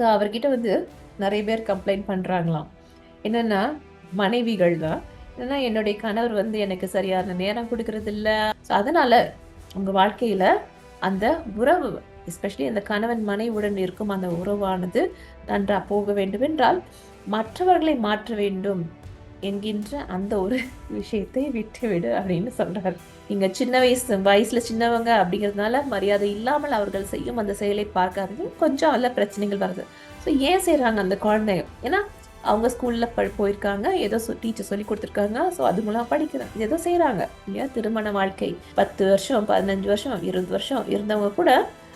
So அவர்கிட்ட வந்து நிறைய பேர் கம்ப்ளைண்ட் பண்ணுறாங்களாம் என்னென்னா மனைவிகள் தான். என்னென்னா என்னுடைய கணவர் வந்து எனக்கு சரியான நேரம் கொடுக்கறதில்ல. ஸோ அதனால் உங்கள் வாழ்க்கையில் அந்த உறவு எஸ்பெஷலி அந்த கணவன் மனைவுடன் இருக்கும் அந்த உறவானது நன்றாக போக வேண்டும் என்றால் மற்றவர்களை மாற்ற வேண்டும். என்கின்ற அந்த ஒரு விஷயத்தை விட்டுவிடு அப்படின்னு சொல்கிறார் இங்கே சின்ன வயசு வயசில் சின்னவங்க அப்படிங்கிறதுனால மரியாதை இல்லாமல் அவர்கள் செய்யும் அந்த செயலை பார்க்காதது கொஞ்சம் அல்ல பிரச்சனைகள் வருது. ஸோ ஏன் செய்கிறாங்க அந்த குழந்தைங்க ஏன்னா அவங்க ஸ்கூலில் ப போயிருக்காங்க ஏதோ டீச்சர் சொல்லி கொடுத்துருக்காங்க ஸோ அது மூலம் படிக்கிறாங்க. ஏதோ செய்கிறாங்க இல்லையா? திருமண வாழ்க்கை பத்து வருஷம் பதினஞ்சு வருஷம் இருபது வருஷம் இருந்தவங்க கூட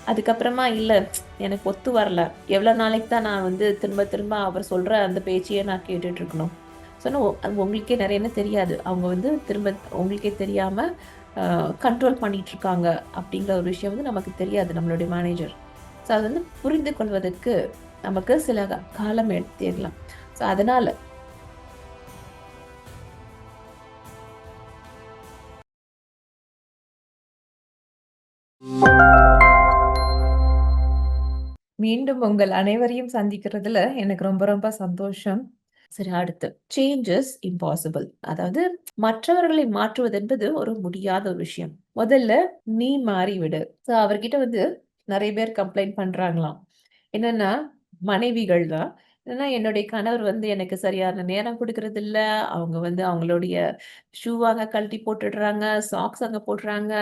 அதுக்கப்புறமா இல்லை எனக்கு ஒத்து வரல. எவ்வளோ நாளைக்கு தான் நான் வந்து திரும்ப திரும்ப அவர் சொல்கிற அந்த பேச்சையே நான் கேட்டுட்ருக்கணும் சொன்னால் உங்களுக்கே நிறைய என்ன தெரியாது. அவங்க வந்து திரும்ப உங்களுக்கே தெரியாமல் கண்ட்ரோல் பண்ணிட்டு இருக்காங்க அப்படிங்கிற ஒரு விஷயம் வந்து நமக்கு தெரியாது நம்மளுடைய மேனேஜர் ஸோ அது வந்து புரிந்து கொள்வதற்கு நமக்கு சில காலம் எடுத்துடலாம் ஸோ அதனால் மீண்டும் உங்கள் அனைவரையும் சந்திக்கிறதுல எனக்கு ரொம்ப ரொம்ப சந்தோஷம். சரி அடுத்து. சேஞ்சஸ் இம்பாசிபிள் அதாவது மற்றவர்களை மாற்றுவது என்பது ஒரு முடியாத ஒரு விஷயம். முதல்ல நீ மாறிவிடு. ஸோ அவர்கிட்ட வந்து நிறைய பேர் கம்ப்ளைண்ட் பண்றாங்களாம். என்னன்னா மனைவிகள் தான் ஏன்னா என்னுடைய கணவர் வந்து எனக்கு சரியான நேரம் கொடுக்கறது இல்ல அவங்க வந்து அவங்களுடைய ஷூ அங்க கழட்டி போட்டுடுறாங்க சாக்ஸ் அங்க போடுறாங்க.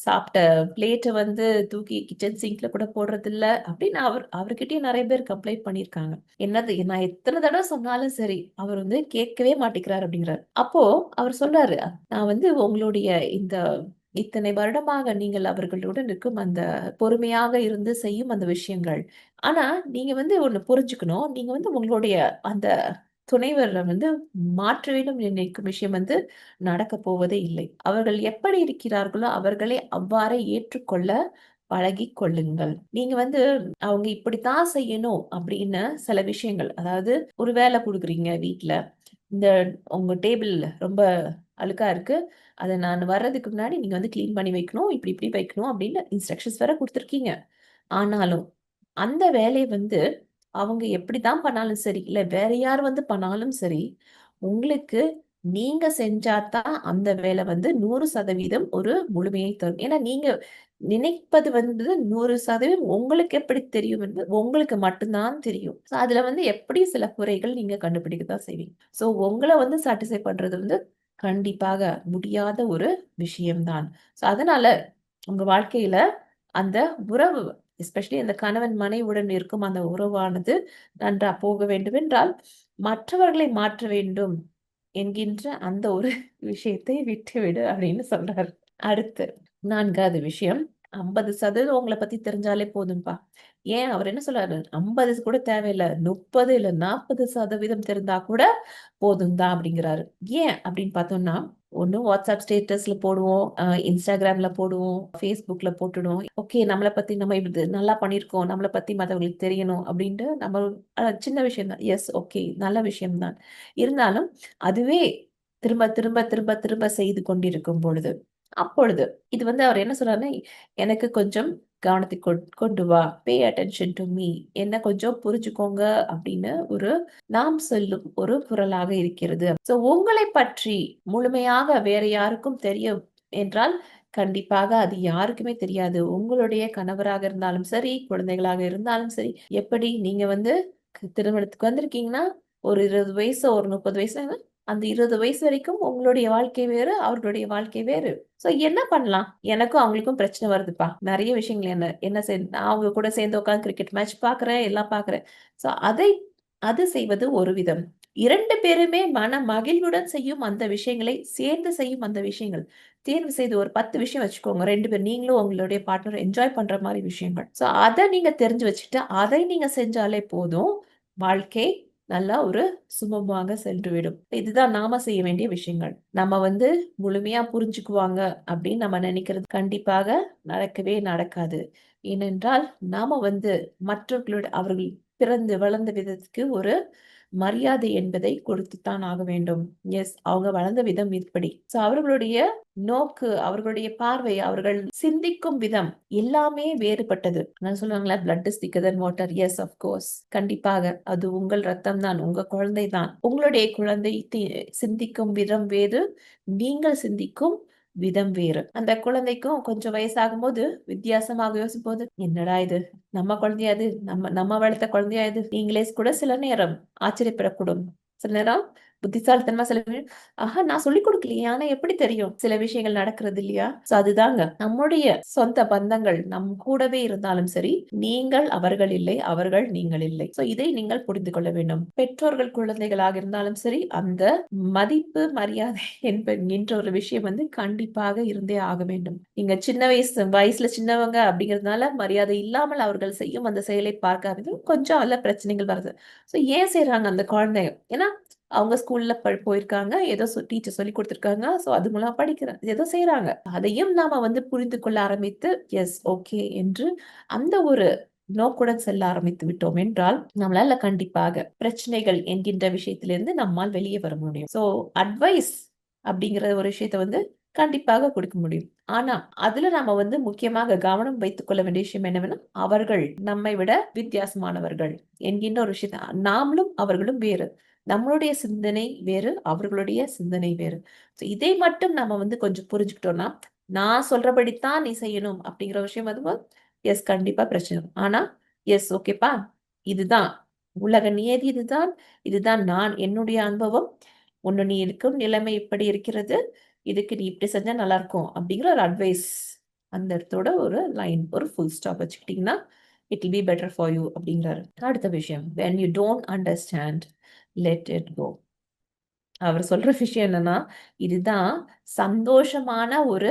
சாப்பிட்ட பிளேட்டை வந்து தூக்கி கிச்சன் சிங்க்ல கூட போடுறதில்ல. அப்படின்னு அவர் அவர்கிட்டயும் நிறைய பேர் கம்ப்ளைண்ட் பண்ணியிருக்காங்க. என்னது நான் எத்தனை தடவை சொன்னாலும் சரி அவர் வந்து கேட்கவே மாட்டேங்கிறார் அப்படிங்கிறார். அப்போ அவர் சொல்றாரு நான் வந்து உங்களுடைய இந்த இத்தனை வருடமாக நீங்கள் அவர்களுடன் இருக்கும் அந்த பொறுமையாக இருந்து செய்யும் அந்த விஷயங்கள். ஆனா நீங்க வந்து ஒண்ணு புரிஞ்சுக்கணும். நீங்க வந்து உங்களுடைய அந்த துணைவரை வந்து மாற்ற வேண்டும் நினைக்கும் விஷயம் வந்து நடக்க போவதே இல்லை. அவர்கள் எப்படி இருக்கிறார்களோ அவர்களை அவ்வாறே ஏற்றுக்கொள்ள பழகிக் கொள்ளுங்கள். நீங்க வந்து அவங்க இப்படித்தான் செய்யணும் அப்படின்னு சில விஷயங்கள் அதாவது ஒரு வேலை கொடுக்குறீங்க வீட்ல. இந்த உங்க டேபிள் ரொம்ப அழுக்கா இருக்கு. அதை நான் வர்றதுக்கு முன்னாடி நீங்க வந்து க்ளீன் பண்ணி வைக்கணும். இப்படி இப்படி வைக்கணும் அப்படின்னு இன்ஸ்ட்ரக்ஷன்ஸ் வேற கொடுத்துருக்கீங்க. ஆனாலும் அந்த வேலையை வந்து அவங்க எப்படி தான் பண்ணாலும் சரி இல்ல வேற யார் வந்து பண்ணாலும் சரி உங்களுக்கு நீங்க செஞ்சாதான் அந்த வேலை வந்து நூறு சதவீதம் ஒரு முழுமையை தரும். ஏன்னா நீங்க நினைப்பது வந்து நூறு சதவீதம் உங்களுக்கு எப்படி தெரியும் என்பது உங்களுக்கு மட்டும்தான் தெரியும். ஸோ அதுல வந்து எப்படி சில குறைகள் நீங்க கண்டுபிடிக்க தான் செய்வீங்க. ஸோ உங்களை வந்து சாட்டிஸ்ஃபை பண்றது வந்து கண்டிப்பாக முடியாத ஒரு விஷயம்தான். ஸோ அதனால உங்க வாழ்க்கையில அந்த உறவு எஸ்பெஷலி அந்த கணவன் மனைவுடன் இருக்கும் அந்த உறவானது நன்றா போக வேண்டும் என்றால் மற்றவர்களை மாற்ற வேண்டும் என்கின்ற அந்த ஒரு விஷயத்தை விட்டுவிடு அப்படின்னு சொல்றாரு. அடுத்து நான்காவது விஷயம். ஐம்பது சதவீதம் உங்களை பத்தி தெரிஞ்சாலே போதும்பா. ஏன்? அவர் என்ன சொல்றாரு? ஐம்பது கூட தேவையில்லை. முப்பது இல்ல நாற்பது சதவீதம் தெரிந்தா கூட போதும் தான் அப்படிங்கிறாரு. ஏன் அப்படின்னு பார்த்தோம்னா ஒண்ணு வாட்ஸ்அப் ஸ்டேட்டஸ்ல போடுவோம் அஹ் இன்ஸ்டாகிராம்ல போடுவோம் ஃபேஸ்புக்ல போட்டுடுவோம். ஓகே நம்மளை பத்தி நம்ம இப்படி நல்லா பண்ணியிருக்கோம் நம்மளை பத்தி மற்றவங்களுக்கு தெரியணும் அப்படின்ட்டு நம்ம சின்ன விஷயம் தான் எஸ் ஓகே நல்ல விஷயம் தான் இருந்தாலும் அதுவே திரும்ப திரும்ப திரும்ப திரும்ப செய்து கொண்டிருக்கும் பொழுது அப்பொழுது இது வந்து அவர் என்ன சொல்றாருன்னா எனக்கு கொஞ்சம் கவனத்தை கொண்டு வா பே அட்டென்ஷன் டு மீ என்ன கொஞ்சம் புரிஞ்சுக்கோங்க அப்படின்னு ஒரு நாம் சொல்லும் ஒரு குரலாக இருக்கிறது. சோ உங்களை பற்றி முழுமையாக வேற யாருக்கும் தெரியும் என்றால் கண்டிப்பாக அது யாருக்குமே தெரியாது. உங்களுடைய கணவராக இருந்தாலும் சரி குழந்தைகளாக இருந்தாலும் சரி எப்படி நீங்க வந்து திருமணத்துக்கு வந்திருக்கீங்கன்னா ஒரு இருபது வயசு ஒரு முப்பது வயசு அந்த இருபது வயசு வரைக்கும் உங்களுடைய வாழ்க்கை வேறு அவர்களுடைய வாழ்க்கை வேறு. சோ என்ன பண்ணலாம்? எனக்கும் அவங்களுக்கும் பிரச்சனை வருதுப்பா. நிறைய விஷயங்கள் என்ன என்ன செய் நான் அவங்க கூட சேர்ந்து உட்காந்து கிரிக்கெட் மேட்ச் பாக்குறேன் எல்லாம் பாக்குறேன் சோ அதை அது செய்வது ஒரு விதம். இரண்டு பேருமே மன மகிழ்வுடன் செய்யும் அந்த விஷயங்களை சேர்ந்து செய்யும் அந்த விஷயங்கள். தேர்வு செய்து ஒரு பத்து விஷயம் வச்சுக்கோங்க. ரெண்டு பேர் நீங்களும் உங்களுடைய பார்ட்னர் என்ஜாய் பண்ற மாதிரி விஷயங்கள். சோ அதை நீங்க தெரிஞ்சு வச்சுட்டு அதை நீங்க செஞ்சாலே போதும். வாழ்க்கை நல்லா ஒரு சுமமாக சென்றுவிடும். இதுதான் நாம செய்ய வேண்டிய விஷயங்கள். நம்ம வந்து முழுமையா புரிஞ்சுக்குவாங்க அப்படின்னு நம்ம நினைக்கிறது கண்டிப்பாக நடக்கவே நடக்காது. ஏனென்றால் நாம வந்து மற்றவர்களோட அவர்கள் பிறந்து வளர்ந்த விதத்துக்கு ஒரு மரியாதை என்பதை கொடுத்துத்தான் ஆக வேண்டும். எஸ் அவங்க வளர்ந்த விதம் இப்படி. சோ அவர்களுடைய நோக்கு அவர்களுடைய பார்வை அவர்கள் சிந்திக்கும் விதம் எல்லாமே வேறுபட்டது. நான் சொல்லுவாங்களா blood is thicker than water yes of course கண்டிப்பாக அது உங்கள் ரத்தம் தான் உங்க குழந்தை தான் உங்களுடைய குழந்தை சிந்திக்கும் விதம் வேறு நீங்கள் சிந்திக்கும் விதம் வேறு. அந்த குழந்தைக்கும் கொஞ்சம் வயசாகும் போது வித்தியாசமாக யோசிக்கும் போது என்னடா இது? நம்ம குழந்தையா இது? நம்ம நம்ம வளர்த்த குழந்தையா இது? நீங்களே கூட சில நேரம் ஆச்சரியப்படக்கூடும். சில நேரம் புத்திசாலித்தனமா சில ஆஹா நான் சொல்லி கொடுக்கலையே ஆனா எப்படி தெரியும்? சில விஷயங்கள் நடக்கிறது இல்லையா? சோ அதுதாங்க. நம்முடைய சொந்த பந்தங்கள் நம் கூடவே இருந்தாலும் சரி நீங்கள் அவர்கள் இல்லை அவர்கள் நீங்கள் இல்லை. சோ இதை நீங்கள் புரிந்து கொள்ள வேண்டும். பெற்றோர்கள் குழந்தைகளாக இருந்தாலும் சரி அந்த மதிப்பு மரியாதை என்கின்ற ஒரு விஷயம் வந்து கண்டிப்பாக இருந்தே ஆக வேண்டும். நீங்க சின்ன வயசு வயசுல சின்னவங்க அப்படிங்கிறதுனால மரியாதை இல்லாமல் அவர்கள் செய்யும் அந்த செயலை பார்க்காதது கொஞ்சம் அல்ல பிரச்சனைகள் வருது. சோ ஏன் செய்யறாங்க அந்த குழந்தைங்க? ஏன்னா அவங்க ஸ்கூல்ல போயிருக்காங்க. ஏதோ டீச்சர் சொல்லி கொடுத்துருக்காங்க. ஸோ அது மூலம் படிக்கிறேன். ஏதோ செய்யறாங்க அதையும் நாம வந்து புரிந்து கொள்ள ஆரம்பித்து எஸ் ஓகே என்று அந்த ஒரு நோக்குடன் செல்ல ஆரம்பித்து விட்டோம் என்றால் நம்மளால கண்டிப்பாக பிரச்சனைகள் என்கின்ற விஷயத்திலிருந்து நம்மால் வெளியே வர முடியும். ஸோ அட்வைஸ் அப்படிங்கிற ஒரு விஷயத்த வந்து கண்டிப்பாக கொடுக்க முடியும். ஆனா அதுல நாம வந்து முக்கியமாக கவனம் வைத்துக் கொள்ள வேண்டிய விஷயம் என்னவென்னா அவர்கள் நம்மை விட வித்தியாசமானவர்கள் என்கின்ற ஒரு விஷயத்த நாமளும் அவர்களும் வேறு. நம்மளுடைய சிந்தனை வேறு அவர்களுடைய சிந்தனை வேறு. ஸோ இதை மட்டும் நம்ம வந்து கொஞ்சம் புரிஞ்சுக்கிட்டோம்னா நான் சொல்றபடித்தான் நீ செய்யணும் அப்படிங்கிற விஷயம் அதுவும் எஸ் கண்டிப்பா பிரச்சனை ஆனா எஸ் ஓகேப்பா இதுதான். உலக நியதி இதுதான். இதுதான் நான் என்னுடைய அனுபவம். ஒன்று நீ இருக்கும் நிலைமை இப்படி இருக்கிறது. இதுக்கு நீ இப்படி செஞ்சா நல்லா இருக்கும் அப்படிங்கிற ஒரு அட்வைஸ் அந்த இடத்தோட ஒரு லைன் ஒரு full stop வச்சுக்கிட்டீங்கன்னா it will be better for you அப்படிங்கிறாரு. அடுத்த விஷயம். When you don't understand let it go அவர் சொல்ற விஷயம் என்னன்னா இதுதான் சந்தோஷமான ஒரு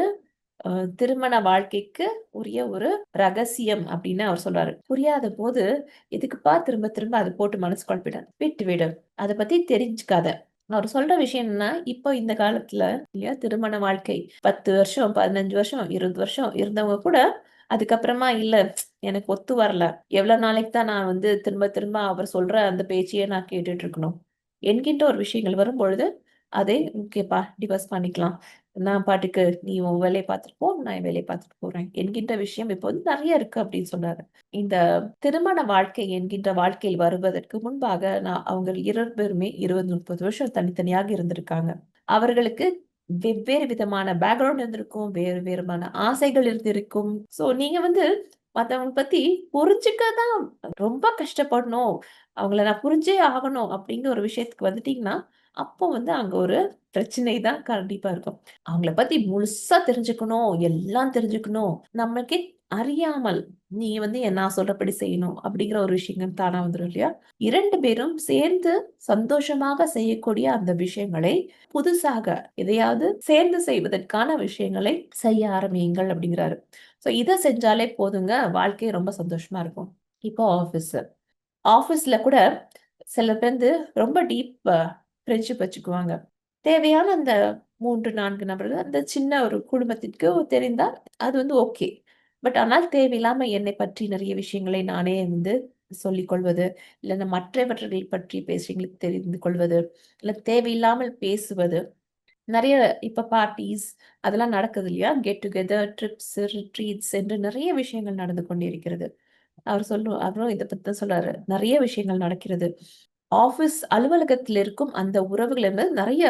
திருமண வாழ்க்கைக்கு உரிய ஒரு ரகசியம் அப்படின்னு அவர் சொல்றாரு. புரியாத போது எதுக்குப்பா திரும்ப திரும்ப அது போட்டு மனசு குழப்பிட? விட்டு விடு. அதை பத்தி தெரிஞ்சுக்காத. அவர் சொல்ற விஷயம் என்னன்னா இப்போ இந்த காலத்துல இல்லையா திருமண வாழ்க்கை பத்து வருஷம் பதினஞ்சு வருஷம் இருபது வருஷம் இருந்தவங்க கூட அதுக்கப்புறமா இல்ல எனக்கு ஒத்து வரல. எவ்வளவு நாளைக்கு தான் நான் வந்து திரும்ப திரும்ப அவர் சொல்ற அந்த பேச்சையே நான் கேட்டுட்டு இருக்கணும். என்கின்ற ஒரு விஷயங்கள் வரும் பொழுது அதே ஓகேப்பா டிவர்ஸ் பண்ணிக்கலாம். நான் பாட்டுக்கு நீ உன் வேலையை பார்த்துட்டு போ நான் என் வேலையை பார்த்துட்டு போறேன். என்கின்ற விஷயம் இப்போ வந்து நிறைய இருக்கு அப்படின்னு சொன்னாரு. இந்த திருமண வாழ்க்கை என்கின்ற வாழ்க்கையில் வருவதற்கு முன்பாக நான் அவங்க இருவருமே இருபது முப்பது வருஷம் தனித்தனியாக இருந்திருக்காங்க. அவர்களுக்கு வெவ்வேறு விதமான பேக்ரவுண்ட் இருந்திருக்கும் வேறு வேறுமான ஆசைகள் இருந்திருக்கும். சோ நீங்க வந்து மத்தவங்க பத்தி புரிஞ்சுக்க தான் ரொம்ப கஷ்டப்படணும். அவங்கள நான் புரிஞ்சே ஆகணும் அப்படிங்கிற ஒரு விஷயத்துக்கு வந்துட்டீங்கன்னா அப்போ வந்து அங்க ஒரு பிரச்சனை தான் கண்டிப்பா இருக்கும். அவங்கள பத்தி முழுசா தெரிஞ்சுக்கணும் எல்லாம் தெரிஞ்சுக்கணும். நம்மளுக்கே அறியாமல் நீ வந்து என்ன சொல்றபடி செய்யணும் அப்படிங்கிற ஒரு விஷயங்கள் தானா வந்துடும் இல்லையா? இரண்டு பேரும் சேர்ந்து சந்தோஷமாக செய்யக்கூடிய அந்த விஷயங்களை புதுசாக எதையாவது சேர்ந்து செய்வதற்கான விஷயங்களை செய்ய ஆரம்பியுங்கள் அப்படிங்கிறாரு. ஸோ இதை செஞ்சாலே போதுங்க. வாழ்க்கை ரொம்ப சந்தோஷமா இருக்கும். இப்போ ஆஃபீஸ் ஆஃபீஸில் கூட சில பேர் ரொம்ப டீப் ஃப்ரெண்ட்ஷிப் வச்சுக்குவாங்க. தேவையான அந்த மூன்று நான்கு நபர்கள் அந்த சின்ன ஒரு குடும்பத்திற்கு தெரிந்தால் அது வந்து ஓகே பட் ஆனால் தேவையில்லாமல் என்னை பற்றி நிறைய விஷயங்களை நானே வந்து சொல்லிக்கொள்வது இல்லைன்னா மற்றவர்களை பற்றி பேசுகிறீங்களுக்கு தெரிந்து கொள்வது இல்லை தேவையில்லாமல் பேசுவது நிறைய இப்போ பார்ட்டிஸ் அதெல்லாம் நடக்குது இல்லையா? கெட் டுகெதர் ட்ரிப்ஸ் ரிட்ரீட்ஸ் என்று நிறைய விஷயங்கள் நடந்து கொண்டிருக்கிறது. அவர் சொல்லு அவரும் இதை பத்தி சொல்றாரு. நிறைய விஷயங்கள் நடக்கிறது. ஆஃபீஸ் அலுவலகத்தில் இருக்கும் அந்த உறவுகள் என்பது நிறைய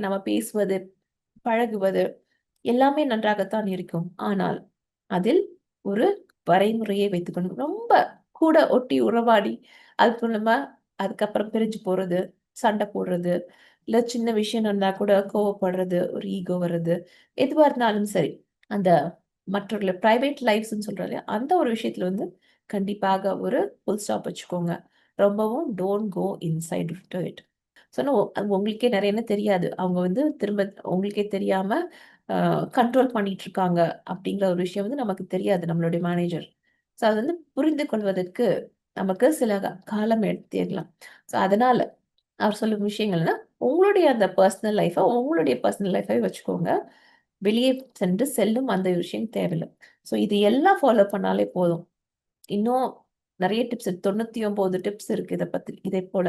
நம்ம பேசுவது பழகுவது எல்லாமே நன்றாகத்தான் இருக்கும். ஆனால் அதில் ஒரு வரைமுறையை வைத்துக்கணும் ரொம்ப கூட ஒட்டி உறவாடி அது மூலமா அதுக்கப்புறம் பிரிஞ்சு போறது சண்டை போடுறது இல்லை சின்ன விஷயம் இருந்தா கூட கோவப்படுறது ஒரு ஈகோ வர்றது எதுவாக இருந்தாலும் சரி அந்த மற்றவர்களை ப்ரைவேட் லைஃப்ஸ்ன்னு சொல்றாரு அந்த ஒரு விஷயத்தில் வந்து கண்டிப்பாக ஒரு ஃபுல் ஸ்டாப் வச்சுக்கோங்க. ரொம்பவும் don't go inside to it so உங்களுக்கே நிறைய என்ன தெரியாது. அவங்க வந்து திரும்ப உங்களுக்கே தெரியாமல் கண்ட்ரோல் பண்ணிட்டு இருக்காங்க அப்படிங்கிற ஒரு விஷயம் வந்து நமக்கு தெரியாது நம்மளுடைய மேனேஜர் ஸோ அது வந்து புரிந்து கொள்வதற்கு நமக்கு சில காலம் எடுத்துடலாம் ஸோ அதனால அவர் சொல்லும் விஷயங்கள்னா உங்களுடைய அந்த பர்சனல் லைஃபை உங்களுடைய பர்சனல் லைஃபை வச்சுக்கோங்க. வெளியே சென்று செல்லும் அந்த விஷயம் தேவையில்லை. ஸோ இது எல்லாம் ஃபாலோ பண்ணாலே போதும். இன்னும் நிறைய டிப்ஸ் தொண்ணூத்தி ஒன்பது டிப்ஸ் இருக்கு இதை பத்தி இதே போல.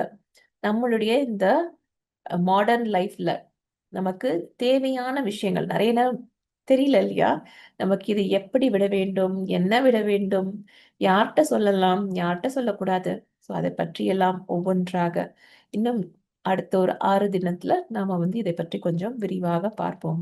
நம்மளுடைய இந்த மாடர்ன் லைஃப்ல நமக்கு தேவையான விஷயங்கள் நிறைய நேரம் தெரியல இல்லையா? நமக்கு இது எப்படி விட வேண்டும்? என்ன விட வேண்டும்? யார்கிட்ட சொல்லலாம்? யார்கிட்ட சொல்லக்கூடாது? ஸோ அதை பற்றியெல்லாம் ஒவ்வொன்றாக இன்னும் அடுத்த ஒரு ஆறு தினத்துல நாம வந்து இதை பற்றி கொஞ்சம் விரிவாக பார்ப்போம்.